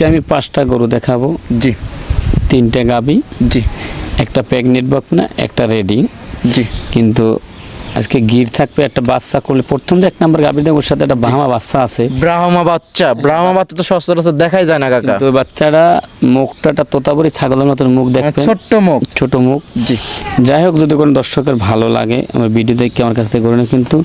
আজকে আমি পাঁচটা গরু দেখাবো। জি। তিনটে গাবি জি। একটা প্রেগনেন্ট বকনা একটা রেডি। জি। কিন্তু আজকে গির থাকবে একটা বাচ্চা করলে প্রথম যে এক নম্বর গাবি দেবো ওর সাথে একটা বাহামা বাচ্চা আছে। ব্রাহ্মা বাচ্চা ব্রাহ্মা বাচ্চা তো সচরাচর দেখাই যায় না কাকা। তো ওই বাচ্চাটা মুখটা একটা তোতাবরি ছাগলের মতন মুখ দেখবে ছোট্ট মুখ। ছোট মুখ। জি। যাই হোক যদি কোনো দর্শকের ভালো লাগে আমার ভিডিও দেখে আমার কাছ থেকে করে কিন্তু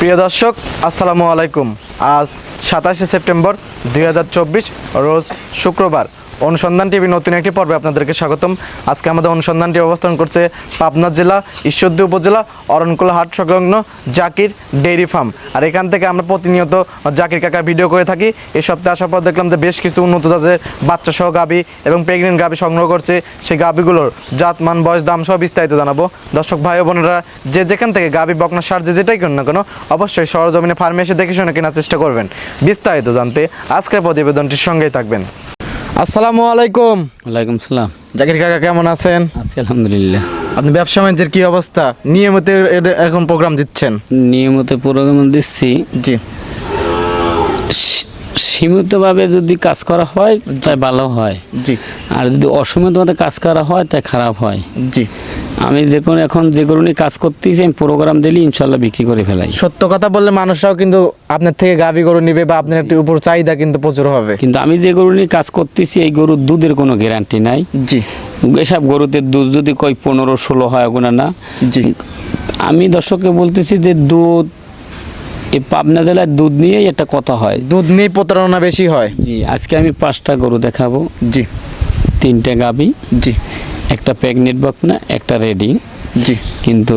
প্রিয় দর্শক আসসালামু আলাইকুম। আজ সাতাশে সেপ্টেম্বর দু হাজার চব্বিশ রোজ শুক্রবার। অনুসন্ধান টিভি নতুন একটি পর্বে আপনাদেরকে স্বাগতম। আজকে আমাদের অনুসন্ধানটি অবস্থান করছে পাবনা জেলা, ঈশ্বরদী উপজেলা অরণকুলা হাট সংলগ্ন জাকির ডেইরি ফার্ম। আর এখান থেকে আমরা প্রতিনিয়ত জাকির কাকার ভিডিও করে থাকি। এই সপ্তাহে আসার পর দেখলাম যে বেশ কিছু উন্নত জাতের বাচ্চা সহ গাবি এবং প্রেগনেন্ট গাবি সংগ্রহ করছে সেই গাবিগুলোর জাত, মান, বয়স, দাম সহ বিস্তারিত জানাব। দর্শক ভাই বোনেরা, যে যেখান থেকে গাবি, বকনা, সার, যে যেটাই কেন না কেন, অবশ্যই সরজমিনে ফার্মে এসে দেখে শুনে কেনার চেষ্টা করবেন। বিস্তারিত জানতে আজকের প্রতিবেদনটির সঙ্গেই থাকবেন। আসসালামু আলাইকুম। ওয়ালাইকুম সালাম। জাকির কাকা কেমন আছেন? আছি আলহামদুলিল্লাহ। আপনি ব্যবসা বাণিজ্যের কি অবস্থা? নিয়মিত এখন প্রোগ্রাম দিচ্ছেন? নিয়মিত প্রোগ্রাম দিচ্ছি। জি। সীমিতভাবে যদি কাজ করা হয় তাই ভালো হয়। জি। আর যদি অসীমিতভাবে কাজ করা হয় তাই খারাপ হয়। জি। আমি দেখুন এখন যে নিয়ে কাজ করতেছি আমি প্রোগ্রাম দিলে ইনশাল্লাহ বিক্রি করে ফেলাই। সত্য কথা বললে মানুষরাও কিন্তু আপনার থেকে গাবি গরু নিবে বা আপনার একটু উপর চাহিদা কিন্তু প্রচুর হবে। কিন্তু আমি যে গরু নিয়ে কাজ করতেছি এই গরুর দুধের কোনো গ্যারান্টি নাই। জি। এসব গরুতে দুধ যদি কই পনেরো ষোলো হয় ওগুলো না। জি। আমি দর্শককে বলতেছি যে দুধ এই পাবনা জেলায় দুধ নিয়েই এটা কথা হয়। দুধ নিয়ে প্রতারণা বেশি হয়। জি আজকে আমি পাঁচটা গরু দেখাবো। জি। তিনটে গাবি জি। একটা প্রেগনেন্ট বকনা একটা রেডি। জি। কিন্তু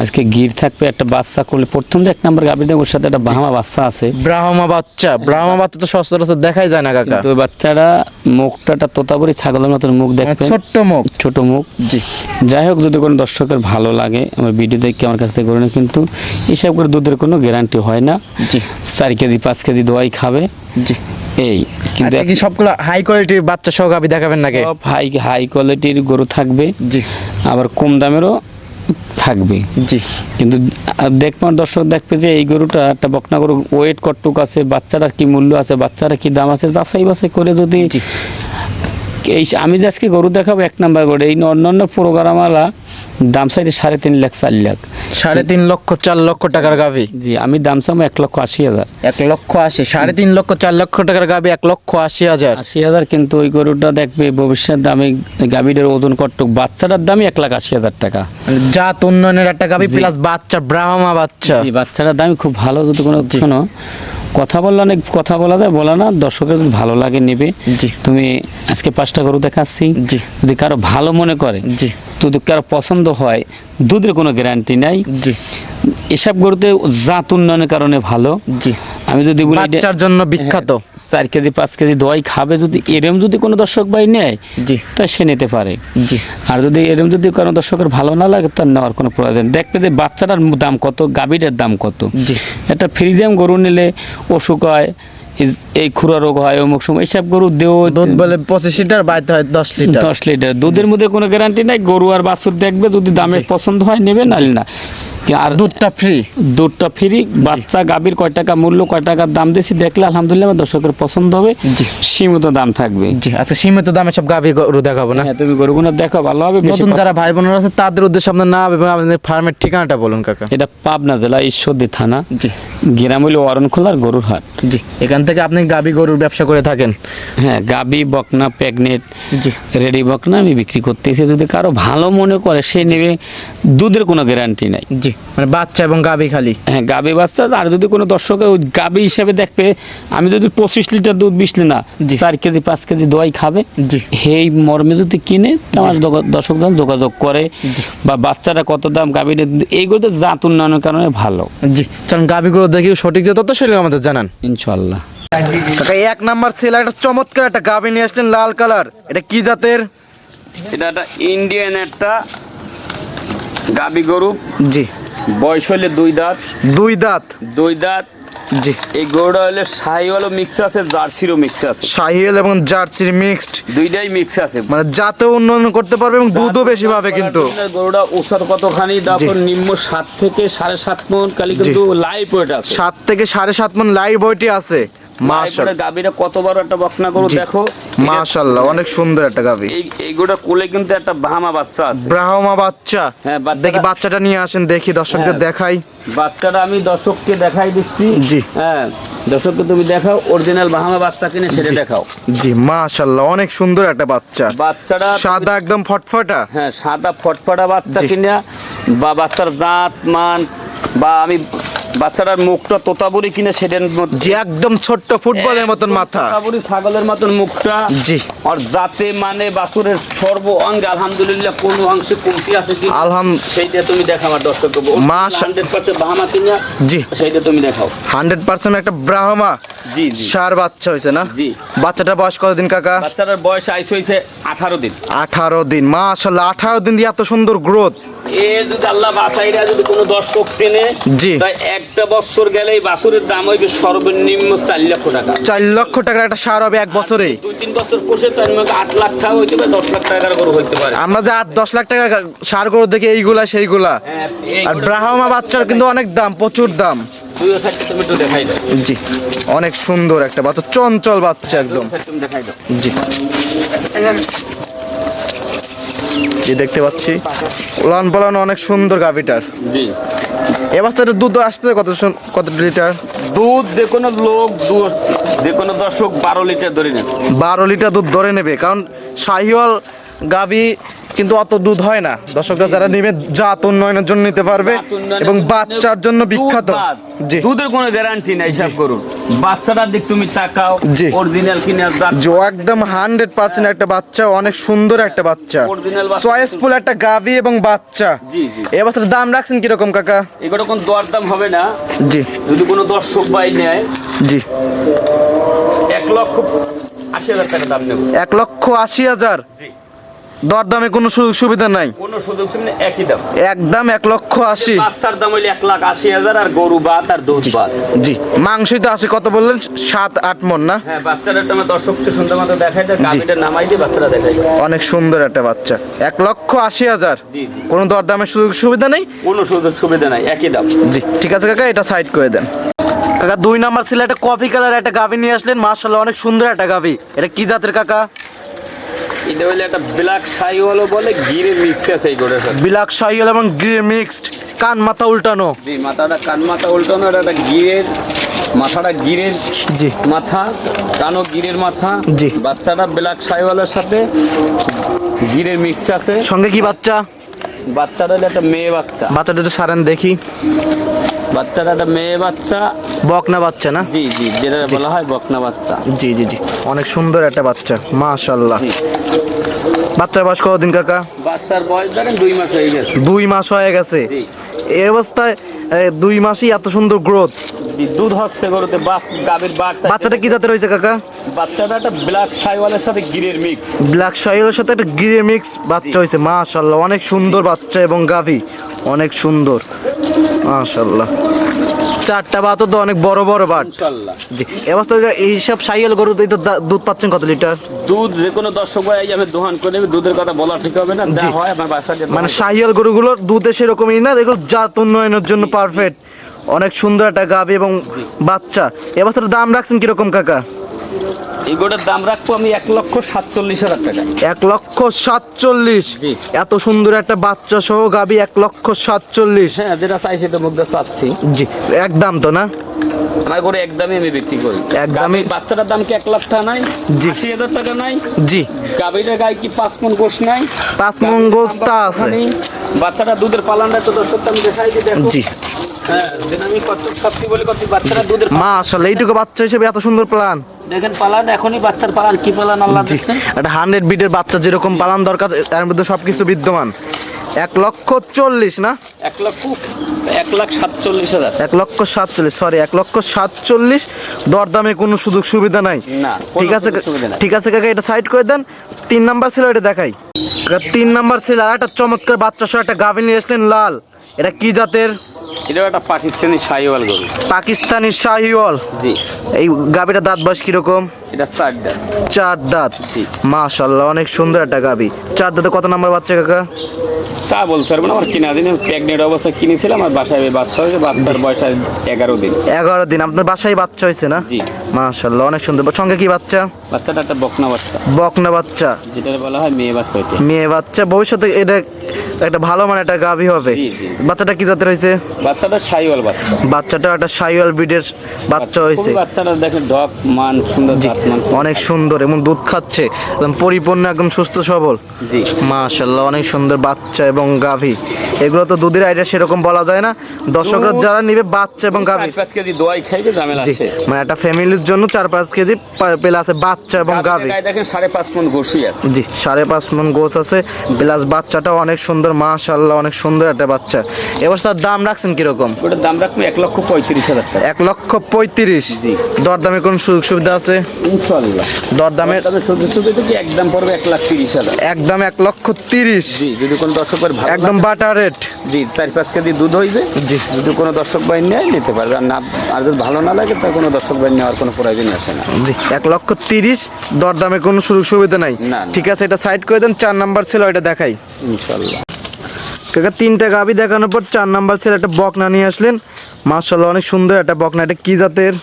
আজকে গির থাকবে একটা বাচ্চা করলে প্রথম যে এক নম্বর গাবি দেবো ওর সাথে একটা বাহামা বাচ্চা আছে। ব্রাহ্মা বাচ্চা ব্রাহ্মা বাচ্চা তো সচরাচর দেখাই যায় না কাকা। ওই বাচ্চাটা মুখটা তোতাবরি ছাগলের মতন মুখ দেখবে ছোট্ট মুখ। ছোট মুখ। জি। যাই হোক যদি কোনো দর্শকের ভালো লাগে আমার ভিডিও দেখে আমার কাছ থেকে করে। কিন্তু হিসাব করে দুধের কোনো গ্যারান্টি হয় না। জি। চার কেজি পাঁচ কেজি দোয়াই খাবে। জি। এই কিন্তু কি সবগুলো হাই কোয়ালিটির বাচ্চা সহ গাবি দেখাবেন নাকি? সব হাই হাই কোয়ালিটির গরু থাকবে। জি। আবার কম দামেরও থাকবে জি কিন্তু দেখবেন দর্শক দেখবে যে এই গরুটা একটা বকনা গরু ওয়েট কটটুক আছে বাচ্চাটার কি মূল্য আছে বাচ্চারা কি দাম আছে যাচাই বাছাই করে যদি। এই আমি যে আজকে গরু দেখাবো এক নাম্বার করে এই অন্যান্য প্রোগ্রামওয়ালা দাম চাইতে সাড়ে তিন লাখ চার লাখ। সাড়ে তিন লক্ষ চার লক্ষ টাকার গাবি জি আমি দাম চাবো এক লক্ষ আশি হাজার। এক লক্ষ আশি সাড়ে তিন লক্ষ চার লক্ষ টাকার গাবি এক লক্ষ আশি হাজার। আশি হাজার কিন্তু ওই গরুটা দেখবে ভবিষ্যৎ দামে গাভীটার ওজন কটটুক বাচ্চাটার দামই এক লাখ আশি হাজার টাকা। মানে জাত উন্নয়নের একটা গাবি প্লাস বাচ্চা ব্রাহ্মা বাচ্চা। বাচ্চাটার দামই খুব ভালো যদি কোনো শোনো। কথা বললে অনেক কথা বলা যায় বলা না দর্শকের যদি ভালো লাগে নেবে। তুমি আজকে পাঁচটা গরু দেখাচ্ছি। যদি কারও ভালো মনে করে যদি কারও পছন্দ হয় দুধের কোনো গ্যারান্টি নাই। জি। এসব গরুতে জাত উন্নয়নের কারণে ভালো। জি। আমি যদি বলি বাচ্চার জন্য বিখ্যাত। চার কেজি পাঁচ কেজি দোয়াই খাবে যদি এরম যদি কোনো দর্শক ভাই নেয় জি। তা সে নিতে পারে। জি। আর যদি এরম যদি কোনো দর্শকের ভালো না লাগে তার নেওয়ার কোনো প্রয়োজন। দেখবে যে বাচ্চাটার দাম কত গাভীটার দাম কত। জি। একটা ফ্রিজিয়াম গরু নিলে অসুখ হয় এই খুরা রোগ হয় অমুক সময় এইসব গরু দেও দুধ বলে পঁচিশ লিটার বাইতে হয় দশ লিটার। দশ লিটার। দুধের মধ্যে কোনো গ্যারান্টি নাই গরু আর বাছুর দেখবে যদি দামে পছন্দ হয় নেবে নাহলে না। আর দুধটা ফ্রি দুধটা ফ্রি বাচ্চা গাভীর কয় টাকা মূল্য কয় টাকার দাম দিয়েছি দেখলে আলহামদুলিল্লাহ আমার দর্শকের পছন্দ হবে। সীমিত দাম থাকবে। জি আচ্ছা সীমিত দামে সব গাভি গরু দেখাবো না? হ্যাঁ তুমি গরুগুলো দেখো ভালো হবে নতুন যারা ভাই বোনেরা আছে তাদের উদ্দেশ্যে আপনার নাম এবং আপনাদের ফার্মের ঠিকানাটা বলুন কাকা। এটা পাবনা জেলা ঈশ্বরদী থানা জি। গ্রাম হইল অরণখোলার গরুর হাট। জি এখান থেকে আপনি গাভি গরুর ব্যবসা করে থাকেন? হ্যাঁ গাবি বকনা প্যাগনেট জি। রেডি বকনা আমি বিক্রি করতেছি। যদি কারও ভালো মনে করে সে নেবে দুধের কোনো গ্যারান্টি নাই। জি। মানে বাচ্চা এবং গাভি খালি? হ্যাঁ গাবি বাচ্চা আর যদি কোনো দর্শক ওই গাবি হিসেবে দেখবে আমি যদি পঁচিশ লিটার দুধ বিশ না চার কেজি পাঁচ কেজি দোয়াই খাবে। জি। সেই মর্মে যদি কিনে আমার দর্শক যখন যোগাযোগ করে বা বাচ্চারা কত দাম গাভীর এইগুলো তো জাত উন্নয়নের কারণে ভালো। জি চলুন গাভি গরু দেখি সঠিক যে তথ্য সেগুলো আমাদের জানান। ইনশাল্লাহ এক নাম্বার সেল একটা চমৎকার একটা গাভি নিয়ে আসলেন লাল কালার। এটা কি জাতের? এটা একটা ইন্ডিয়ান একটা গাবি গরু। জি। বয়স হলে দুই দাঁত। দুই দাঁত। দুই দাঁত। জি। এই গরুটা হলে সাহিওয়াল মিক্স আছে জার্সিরও মিক্স আছে। সাহিওয়াল এবং জার্সির মিক্সড দুইটাই মিক্স আছে। মানে জাতে উন্নয়ন করতে পারবে এবং দুধও বেশি পাবে কিন্তু। গরুটা ওষুধ কতখানি তারপর নিম্ন সাত থেকে সাড়ে সাত মন কালি কিন্তু লাইভ ওয়েট আছে। সাত থেকে সাড়ে সাত মন লাইভ বইটি আছে। মাশাআল্লাহ। গাবিটা কত বড় একটা বকনা গরু দেখো। মাশাআল্লাহ অনেক সুন্দর একটা গাবি এই এইগুলো কোলে কিন্তু একটা বাহামা বাচ্চা আছে। ব্রাহ্মা বাচ্চা। হ্যাঁ, বাচ্চাটা- দেখি বাচ্চাটা নিয়ে আসেন দেখি দর্শকদের হ্যাঁ। দেখাই। বাচ্চাটা আমি দর্শককে দেখাই দিচ্ছি। জি। হ্যাঁ দর্শককে তুমি দেখাও অরিজিনাল বাহামা বাচ্চা কিনে সেটা দেখাও। জি মাশাআল্লাহ অনেক সুন্দর একটা বাচ্চা। বাচ্চাটা সাদা একদম ফটফটা। হ্যাঁ সাদা ফটফটা বাচ্চা। কিনা বা বাচ্চার দাঁত মান বা আমি বাচ্চাটার মুখটা তোতাবুরি কিনে সেটার জি একদম ছোট্ট ফুটবলের মতন মাথা। তোতাবুরি ছাগলের মতন মুখটা। জি। আর যাতে মানে বাছুরের সর্ব অঙ্গে আলহামদুলিল্লাহ কোন অংশে কমতি আছে কি? আলহাম সেইটা তুমি দেখা আমার দর্শক হান্ড্রেড পার্সেন্ট বাহামা কিনা জি। সেইটা তুমি দেখাও। হান্ড্রেড পার্সেন্ট একটা ব্রাহ্মা। জি জি। সার বাচ্চা হয়েছে না? জি। বাচ্চাটা বয়স কতদিন কাকা? বাচ্চাটার বয়স আইস হয়েছে আঠারো দিন। আঠারো দিন। মাশাল্লাহ আঠারো দিন দিয়ে এত সুন্দর গ্রোথ এ যদি আল্লাহ যদি কোনো দর্শক চেনে জি। একটা বছর গেলেই বাছুরের দাম হইবে সর্বনিম্ন চার লক্ষ টাকা। চার লক্ষ টাকার একটা সার হবে এক বছরে। দুই তিন বছর পোষে তার মধ্যে আট লাখ টাকা হইতে পারে দশ লাখ টাকার গরু হইতে পারে। আমরা যে আট দশ লাখ টাকা সার গরু দেখি এইগুলা সেইগুলা। হ্যাঁ, আর ব্রাহ্মা বাচ্চার কিন্তু অনেক দাম প্রচুর দাম। জি অনেক সুন্দর একটা বাচ্চা চঞ্চল বাচ্চা একদম। জি। জি দেখতে পাচ্ছি? উলান পালানো অনেক সুন্দর গাভিটার। জি। এ দুধ আসতে কত কত লিটার? দুধ যে কোনো লোক যে কোনো দর্শক বারো লিটার ধরে নেবে। বারো লিটার দুধ ধরে নেবে কারণ শাহিওয়াল গাভি কিন্তু অত দুধ হয় না। দর্শকরা যারা নেবে জাত উন্নয়নের জন্য নিতে পারবে এবং বাচ্চার জন্য বিখ্যাত। দুধের কোনো গ্যারান্টি নাই হিসাব করুন। বাচ্চাটার দিক তুমি তাকাও। অরিজিনাল কিনে জাত জো একদম হান্ড্রেড পার্সেন্ট একটা বাচ্চা অনেক সুন্দর একটা বাচ্চা। চয়েসফুল একটা গাভি এবং বাচ্চা। জি জি। এ বাচ্চার দাম রাখছেন কীরকম কাকা? এগুলো কোন দরদাম হবে না। জি। যদি কোনো দর্শক বাই নেয় জি। এক লক্ষ আশি হাজার টাকা দাম নেব। এক লক্ষ আশি হাজার। জি। দরদামে কোনো সুযোগ সুবিধা নাই। কোনো সুযোগ সুবিধা একই দাম। একদম এক লক্ষ আশি। বাচ্চার দাম হইলে এক লাখ আশি হাজার আর গরু বাদ আর দুধ বাদ জি। মাংসই তো আসে কত বললেন? সাত আট মন না? হ্যাঁ বাচ্চাটা তোমার দর্শককে সুন্দর মতো দেখাই দেয় গাভিটা নামাই দিয়ে বাচ্চাটা দেখাই অনেক সুন্দর একটা বাচ্চা। এক লক্ষ আশি হাজার। কোনো দরদামের সুযোগ সুবিধা নেই? কোনো সুযোগ সুবিধা নাই একই দাম। জি। ঠিক আছে কাকা এটা সাইড করে দেন। কাকা দুই নাম্বার ছিল একটা কফি কালার একটা গাভি নিয়ে আসলেন। মার্শাল্লাহ অনেক সুন্দর একটা গাভি। এটা কি জাতের কাকা? এটা একটা ব্ল্যাক বলে মিক্স আছে এই গোটার সাথে। বিলাক শাহিয়াল এবং গ্রে মিক্সড কান মাথা উল্টানো। জি মাথাটা কান মাথা উল্টানো আর একটা গিরের মাথাটা গিরের জি। মাথা কানো গিরের মাথা। জি। বাচ্চাটা ব্ল্যাক সাথে গিরের মিক্স আছে। সঙ্গে কি বাচ্চা? বাচ্চাটা হলো একটা মেয়ে বাচ্চা। বাচ্চাটা একটু সারেন দেখি। বাচ্চাটা একটা মেয়ে বাচ্চা। বকনা বাচ্চা না? জি জি যেটা বলা হয় বকনা বাচ্চা। জি জি জি। অনেক সুন্দর একটা বাচ্চা মাশাল্লাহ জি। বাচ্চার বয়স কতদিন কাকা? বাচ্চার বয়স ধরেন দুই মাস হয়ে গেছে। দুই মাস হয়ে গেছে। এই অবস্থায় দুই মাসই এত সুন্দর গ্রোথ দুধ হচ্ছে গরুতে গাভীর বাচ্চা। বাচ্চাটা কি জাতের হয়েছে কাকা? বাচ্চাটা একটা ব্ল্যাক সাইওয়ালের সাথে গিরের মিক্স ব্ল্যাক শাহিলের সাথে একটা গ্রে মিক্স বাচ্চা হয়েছে মাশাল্লাহ অনেক সুন্দর বাচ্চা এবং গাভি। অনেক সুন্দর মাশাল্লাহ চারটা বাত তো অনেক বড় বড় বাট। জি এই সব এইসব সাইয়াল গরু তো দুধ পাচ্ছেন কত লিটার? দুধ যে কোনো দর্শক ভাই আমি দোহান করে দুধের কথা বলা ঠিক হবে না যা হয় আমার বাসা মানে সাইয়াল গরুগুলোর দুধে সেরকমই না এগুলো জাত উন্নয়নের জন্য পারফেক্ট অনেক সুন্দর একটা গাবি এবং বাচ্চা। এ অবস্থার দাম রাখছেন কীরকম কাকা? এই গোটার দাম রাখব আমি এক লক্ষ সাতচল্লিশ হাজার টাকা। এক লক্ষ সাতচল্লিশ। জি। এত সুন্দর একটা বাচ্চা সহ গাবি এক লক্ষ সাতচল্লিশ। হ্যাঁ যেটা চাইছি তো মুগ্ধ চাচ্ছি। জি একদম তো না? আমার করে একদমই আমি বিক্রি করি। একদমই- বাচ্চাটার দাম কি এক লাখ টাকা নাই? জি। আশি হাজার টাকা নাই? জি। গাভীটার গায়ে কি পাঁচ মন গোস নাই? পাঁচ মন গোস্তা আছে। বাচ্চাটা দুধের পালানটা তো দর্শক আমি দেখাই দিই দেখো। জি। হ্যাঁ আমি কত সত্যি বলি কত বাচ্চাটা দুধের মা আসলে এইটুকু বাচ্চা হিসেবে এত সুন্দর প্লান। দেখেন পালান এখনই বাচ্চার পালান। কি পালান আল্লাহ জি দিচ্ছে একটা হান্ড্রেড বিটের বাচ্চা যেরকম পালান দরকার তার মধ্যে সবকিছু বিদ্যমান। এক লক্ষ চল্লিশ না? এক লক্ষ এক লাখ সাতচল্লিশ হাজার। এক লক্ষ সাতচল্লিশ সরি এক লক্ষ সাতচল্লিশ। দরদামে কোনো সুযোগ সুবিধা নাই। না, ঠিক আছে। ঠিক আছে কাকা এটা সাইড করে দেন। তিন নাম্বার ছিল এটা দেখাই। তিন নাম্বার ছিল আর একটা চমৎকার বাচ্চা সহ একটা গাভিন নিয়ে আসলেন লাল। এটা কি জাতের? এটা একটা পাকিস্তানি সাইওয়াল গরু। পাকিস্তানি শাহিওয়াল। জি। এই গাভিটা দাঁত বয়স কীরকম? এটা চার দাঁত। চার দাঁত। জি। মাশাল্লাহ অনেক সুন্দর একটা গাভি। চার দাঁতে কত নাম্বার বাচ্চা কাকা? তা বলতে পারব না আমার কিনা দিন প্রেগনেন্ট অবস্থা কিনেছিলাম আর বাসায় বাচ্চা হয়েছে বাচ্চার বয়স এগারো দিন। এগারো দিন আপনার বাসায় বাচ্চা হয়েছে না? জি। মাশাল্লাহ অনেক সুন্দর। সঙ্গে কি বাচ্চা? বাচ্চাটা একটা বকনা বাচ্চা। বকনা বাচ্চা। যেটা বলা হয় মেয়ে বাচ্চা মেয়ে বাচ্চা। ভবিষ্যতে এটা একটা ভালো মানে একটা গাভী হবে। বাচ্চাটা কি জাতের হয়েছে? বাচ্চাটা সাইওয়াল বাচ্চা। বাচ্চাটা একটা সাইওয়াল ব্রিডের বাচ্চা হয়েছে। বাচ্চাটা দেখেন মান সুন্দর অনেক সুন্দর এবং দুধ খাচ্ছে। একদম পরিপূর্ণ একদম সুস্থ সবল। জি। অনেক সুন্দর বাচ্চা এবং গাভী। এগুলো তো দুধের আইডিয়া সেরকম বলা যায় না। দর্শকরা যারা নিবে বাচ্চা এবং গাভী। চার কেজি দোয়াই খাইবে ঝামেলা আছে। মানে একটা জন্য চার পাঁচ কেজি পা- পেলে আছে বাচ্চা এবং গাভী। দেখেন সাড়ে পাঁচ মন আছে। জি সাড়ে পাঁচ মন গোছ আছে। প্লাস বাচ্চাটাও অনেক সুন্দর মাশাল্লাহ অনেক সুন্দর একটা বাচ্চা। এবার স্যার দাম রাখছেন কীরকম? ওটার দাম রাখবে এক লক্ষ পঁয়ত্রিশ হাজার টাকা। এক লক্ষ পঁয়ত্রিশ। দরদামে কোন সুযোগ সুবিধা আছে? ইনশাল্লাহ দরদামে একদম পড়বে এক লাখ তিরিশ হাজার? একদম এক লক্ষ তিরিশ। জি যদি কোনো দর্শকের একদম বাটার রেট। জি চার পাঁচ কেজি দুধ হইবে। জি। যদি কোনো দর্শক বাই নেয় নিতে পারবে। আর না আর যদি ভালো না লাগে তার কোনো দর্শক বাই নেওয়ার কোনো প্রয়োজন আসে না। জি এক লক্ষ তিরিশ দরদামে কোনো সুযোগ সুবিধা নাই। ঠিক আছে এটা সাইড করে দেন চার নাম্বার ছিল এটা দেখাই। ইনশাল্লাহ। কাকা তিনটা গাবি দেখানোর পর চার নাম্বার ছিল একটা বকনা নিয়ে আসলেন। মার্শাল্লাহ অনেক সুন্দর একটা বকনা। এটা কি জাতের?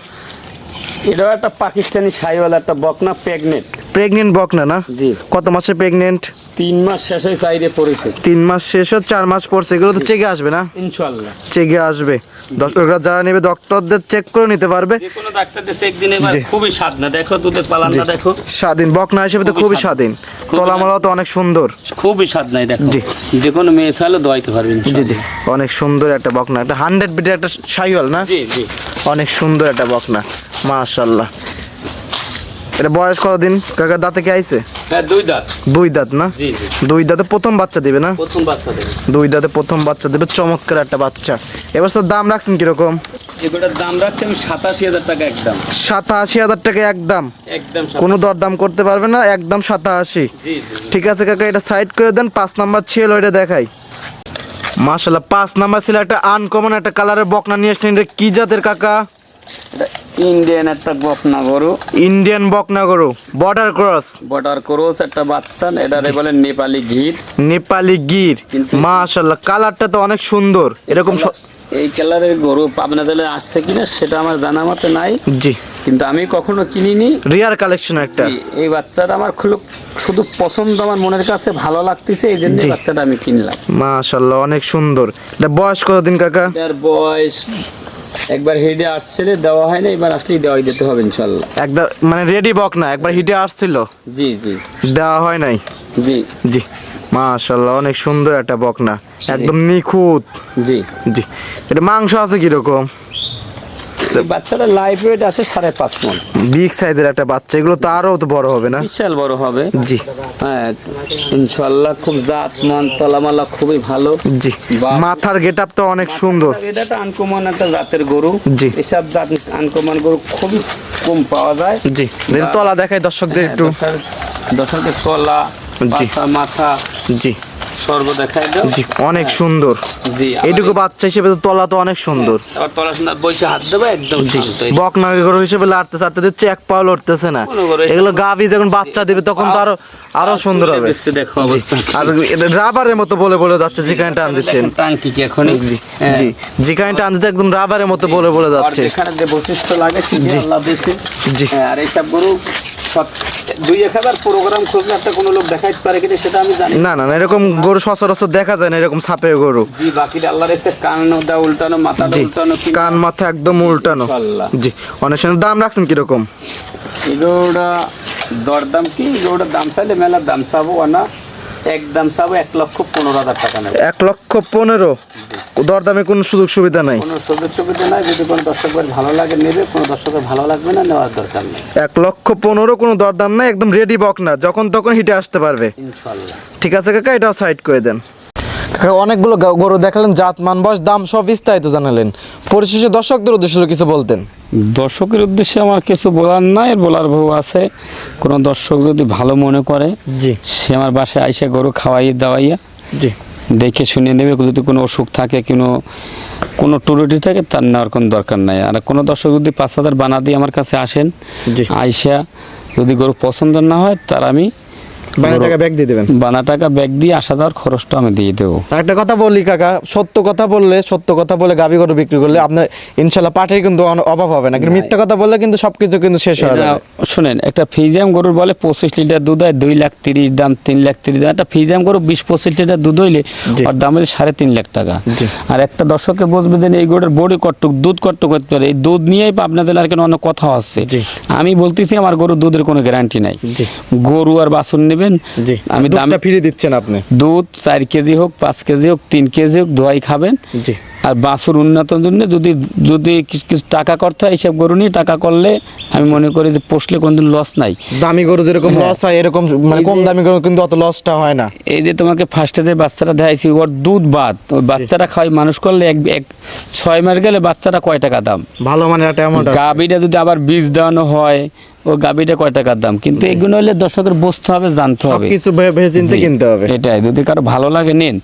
এটাও একটা পাকিস্তানি সাইওয়ালা একটা বকনা প্রেগনেন্ট প্রেগনেন্ট বকনা না? জি। কত মাসে প্রেগনেন্ট তিন মাস শেষ হয়ে পড়েছে। তিন মাস শেষ হয়ে চার মাস পড়ছে এগুলো তো চেকে আসবে না? ইনশাল্লাহ চেকে আসবে। দর্শকরা যারা নেবে ডক্টরদের চেক করে নিতে পারবে। যে কোনো ডাক্তারদের চেক দিন এবার খুবই স্বাদ না দেখো দুধের পালান না দেখো। স্বাধীন। বকনা হিসেবে তো খুবই স্বাধীন। স্বাধীন তলামালা তো অনেক সুন্দর। খুবই স্বাদ নাই দেখো। জি। যে কোনো মেয়ে চাইলে দোয়াইতে পারবেন জি জি। অনেক সুন্দর একটা বকনা। একটা হান্ড্রেড বিটের একটা সাইওয়াল না? জি জি। অনেক সুন্দর একটা বকনা। মাশাল্লাহ এটা বয়স কতদিন? কাকা দাঁতে কি আইছে? হ্যাঁ দুই দাঁত। দুই দাঁত না? জি জি। দুই দাঁতে প্রথম বাচ্চা দিবে না? প্রথম বাচ্চা দেবে। দুই দাঁতে প্রথম বাচ্চা দেবে চমৎকার একটা বাচ্চা। এবার স্যার দাম রাখছেন কীরকম? এগুলোর দাম রাখছি আমি সাতাশি হাজার টাকা একদম। সাতাশি হাজার টাকা একদম? একদম কোনো দরদাম করতে পারবে না একদম সাতাশি। ঠিক আছে কাকা এটা সাইড করে দেন পাঁচ নাম্বার ছিল এটা দেখাই। মাশাল্লাহ পাঁচ নাম্বার ছিল একটা আনকমন একটা কালারের বকনা নিয়ে আসলেন এটা কি জাতের কাকা? ইন্ডিয়ান একটা বকনা গরু ইন্ডিয়ান বকনা গরু বর্ডার ক্রস বর্ডার ক্রোস একটা বাচ্চা এটারে বলে নেপালি ঘির নেপালি গির মাশাল্লাহ কালারটা তো অনেক সুন্দর। এরকম এই কালারের গরু পাবনা জেলে আসছে কিনা সেটা আমার জানা মতে নাই। জি। কিন্তু আমি কখনো কিনিনি। রিয়ার কালেকশন একটা। এই বাচ্চাটা আমার খুব শুধু পছন্দ আমার মনের কাছে ভালো লাগতেছে এই জন্য বাচ্চাটা আমি কিনলাম। মাশাল্লাহ অনেক সুন্দর। এটা বয়স কতদিন কাকা? এটার বয়স একবার হেডে আসছিলে দেওয়া হয় না এবার আসলেই দেওয়াই দিতে হবে ইনশাল্লাহ। একবার মানে রেডি বক না একবার হিটে আসছিল? জি জি। দেওয়া হয় নাই? জি। জি মাশাল্লাহ অনেক সুন্দর একটা বকনা একদম নিখুঁত। জি। জি এটা মাংস আছে কীরকম? বাচ্চাটা লাইফ ওয়েট আছে সাড়ে পাঁচ মন। বিগ সাইজের একটা বাচ্চা এগুলো তো আরও তো বড় হবে না? বিশাল বড় হবে। জি। হ্যাঁ ইনশাল্লাহ খুব জাত মান তলামালা খুবই ভালো। জি। মাথার গেট তো অনেক সুন্দর। এটা একটা আনকমন একটা জাতের গরু। জি। এসব জাত আনকমন গরু খুবই কম পাওয়া যায়। জি। তলা দেখায় দর্শকদের একটু। দশের- দশের তলা জি। মাথা। জি। সর্ব দেখায় দাও। জি অনেক সুন্দর। জি এইটুকু বাচ্চা হিসেবে তো তলা তো অনেক সুন্দর। আবার তলা সুন্দর বসে হাত দেবে একদম জি বকনা গরু হিসেবে লাড়তে চাড়তে দিচ্ছে এক পাও লড়তেছে না। এগুলো যখন বাচ্চা দিবে তখন তো আরও আরও সুন্দর হবে। দেখো অবস্থা। আর রাবারের মতো বলে বলে যাচ্ছে যেখানে টান দিচ্ছেন টাঙ্কি কি এখন জি জি যেখানে টান একদম রাবারের মতো বলে বলে যাচ্ছে। যেখানে যে বৈশিষ্ট্য লাগে জি। আল্লাহ দিয়েছে। জি। হ্যাঁ, আর এইসব গরু সব দুই এক হাজার প্রোগ্রাম একটা কোনো লোক দেখাইতে পারে কিনা সেটা আমি জানি না না, এরকম গরু সচরাচর দেখা যায় না এরকম সাপের গরু। জি বাকি আল্লাহর এসে কান দা উল্টানো মাথা উল্টানো কান মাথা একদম উল্টানো। জি অনেক সময় দাম রাখছেন কীরকম? দরদাম কি? দাম চাইলে মেলা দাম চাবো না এক সব এক লক্ষ পনেরো হাজার টাকা নেবে। এক লক্ষ পনেরো? দরদামে কোনো সুযোগ সুবিধা নাই? কোনো সুযোগ সুবিধা নাই যদি কোনো দর্শকের ভালো লাগে নেবে কোনো দর্শকের ভালো লাগবে না নেওয়ার দরকার নেই। এক লক্ষ পনেরো কোনো দরদাম নাই একদম রেডি বক না যখন তখন হিটে আসতে পারবে। ইনশাল্লাহ ঠিক আছে কাকা এটাও সাইড করে দেন। অনেকগুলো গরু দেখালেন জাত মান বয়স দাম সব বিস্তারিত জানালেন। পরিশেষে দর্শকদের উদ্দেশ্যে কিছু বলতেন। দর্শকের উদ্দেশ্যে আমার কিছু বলার নাই বলার বউ আছে। কোনো দর্শক যদি ভালো মনে করে জি। সে আমার বাসায় আইসা গরু খাওয়াইয়ে দাওয়াইয়া জি। দেখে শুনে নেবে যদি কোনো অসুখ থাকে কোনো কোনো টুরুটি থাকে তার নেওয়ার কোনো দরকার নাই। আর কোনো দর্শক যদি পাঁচ হাজার বানা দিয়ে আমার কাছে আসেন। আইসা যদি গরু পছন্দ না হয় তার আমি বাইরে টাকা ব্যাগ দিয়ে দেবেন? বানা টাকা ব্যাগ দিয়ে আসা যাওয়ার খরচটা আমি দিয়ে দেবো। একটা কথা বলি কাকা সত্য কথা বললে সত্য কথা বলে গাভী গরু বিক্রি করলে আপনার ইনশাল্লাহ পাটের কিন্তু অভাব হবে না। কিন্তু মিথ্যা কথা বললে কিন্তু সবকিছু কিন্তু শেষ হয়ে যাবে। শোনেন একটা ফিজিয়াম গরুর বলে পঁচিশ লিটার দুধ হয় দুই লাখ তিরিশ দাম তিন লাখ তিরিশ দাম। একটা ফিজিয়াম গরু বিশ পঁচিশ লিটার দুধ হইলে। ওর দাম হচ্ছে সাড়ে তিন লাখ টাকা। আর একটা দর্শককে বুঝবে যে এই গরুর বডি কট্টুক দুধ কট্টুক করতে পারে? এই দুধ নিয়েই পাবনা জেলার কেন অনেক কথা আছে। আমি বলতেছি আমার গরুর দুধের কোনো গ্যারান্টি নাই। গরু আর বাছুর নেবেন জি আমি দাম দুধটা ফিরিয়ে দিচ্ছেন আপনি। দুধ চার কেজি হোক পাঁচ কেজি হোক তিন কেজি হোক দোয়াই খাবেন। জি। আর বাছুর উন্নত জন্য যদি যদি কিছু কিছু টাকা করতে হয় এইসব গরু নিয়ে টাকা করলে আমি মনে করি যে পোষলে কোনদিন লস নাই। দামি গরু যেরকম হ্যাঁ। লস হয় এরকম মানে কম দামি গরু কিন্তু অত লসটা হয় না। এই যে তোমাকে ফার্স্টে যে বাচ্চাটা দেখাইছি ওর দুধ বাদ। ওই বাচ্চাটা খাওয়াই মানুষ করলে এক এক ছয় মাস গেলে বাচ্চাটা কয় টাকা দাম? ভালো মানে একটা অ্যামাউন্ট গাবিটা যদি আবার বীজ দেওয়ানো হয় ও গাবিটা কয় টাকার দাম? কিন্তু এগুলো হলে দর্শকের বুঝতে হবে জানতে হবে। ভেবে কিনতে হবে। এটাই যদি কারও ভালো লাগে নিন।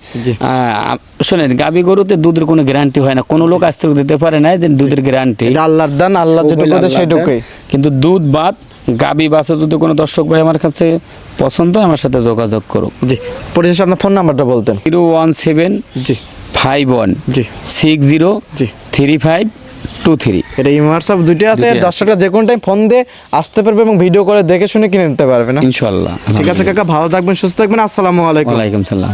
শোনেন গাবি গরুতে দুধের কোনো গ্যারান্টি হয় না। কোনো লোক আজ দিতে পারে না যে দুধের গ্যারান্টি আল্লাহর দান আল্লাহ যেটুকু দেয় সেইটুকুই। কিন্তু দুধ বাদ গাবি বাসে যদি কোনো দর্শক ভাই আমার কাছে পছন্দ আমার সাথে যোগাযোগ করুক। জি। পরিশেষে আপনার ফোন নাম্বারটা বলতেন। জিরো ওয়ান সেভেন জি। ফাইভ ওয়ান জি। সিক্স জিরো জি। থ্রি ফাইভ টু থ্রি এটা হোয়াটসঅ্যাপ দুইটা আছে দশটা দর্শকরা যে কোনো টাইম ফোন দিয়ে আসতে পারবে এবং ভিডিও করে দেখে শুনে কিনে নিতে পারবে না? ইনশাল্লাহ ঠিক আছে কাকা ভালো থাকবেন সুস্থ থাকবেন আসসালামু আলাইকুম। আলাইকুম সালাম।